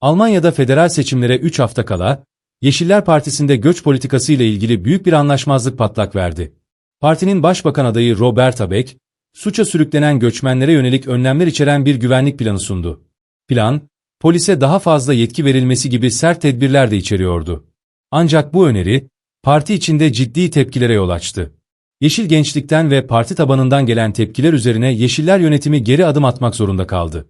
Almanya'da federal seçimlere 3 hafta kala, Yeşiller Partisi'nde göç politikası ile ilgili büyük bir anlaşmazlık patlak verdi. Partinin başbakan adayı Robert Habeck, suça sürüklenen göçmenlere yönelik önlemler içeren bir güvenlik planı sundu. Plan, polise daha fazla yetki verilmesi gibi sert tedbirler de içeriyordu. Ancak bu öneri, parti içinde ciddi tepkilere yol açtı. Yeşil gençlikten ve parti tabanından gelen tepkiler üzerine Yeşiller yönetimi geri adım atmak zorunda kaldı.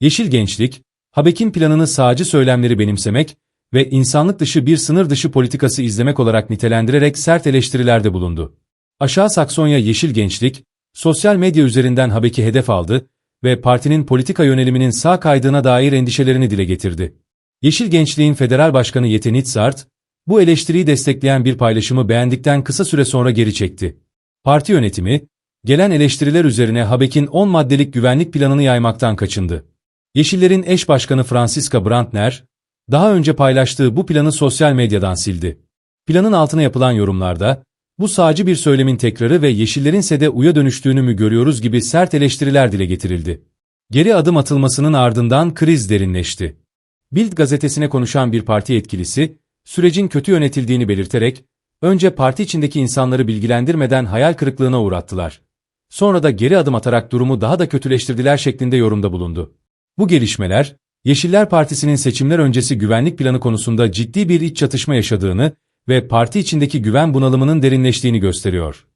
Yeşil gençlik, Habeck'in planını sağcı söylemleri benimsemek ve insanlık dışı bir sınır dışı politikası izlemek olarak nitelendirerek sert eleştirilerde bulundu. Aşağı Saksonya Yeşil Gençlik, sosyal medya üzerinden Habeck'i hedef aldı ve partinin politika yöneliminin sağ kaydığına dair endişelerini dile getirdi. Yeşil Gençliğin Federal Başkanı Yete Nitzart, bu eleştiriyi destekleyen bir paylaşımı beğendikten kısa süre sonra geri çekti. Parti yönetimi, gelen eleştiriler üzerine Habeck'in 10 maddelik güvenlik planını yaymaktan kaçındı. Yeşillerin eş başkanı Franziska Brandner, daha önce paylaştığı bu planı sosyal medyadan sildi. Planın altına yapılan yorumlarda, bu sağcı bir söylemin tekrarı ve Yeşillerin sede uya dönüştüğünü mü görüyoruz gibi sert eleştiriler dile getirildi. Geri adım atılmasının ardından kriz derinleşti. Bild gazetesine konuşan bir parti yetkilisi, sürecin kötü yönetildiğini belirterek, önce parti içindeki insanları bilgilendirmeden hayal kırıklığına uğrattılar. Sonra da geri adım atarak durumu daha da kötüleştirdiler şeklinde yorumda bulundu. Bu gelişmeler, Yeşiller Partisi'nin seçimler öncesi güvenlik planı konusunda ciddi bir iç çatışma yaşadığını ve parti içindeki güven bunalımının derinleştiğini gösteriyor.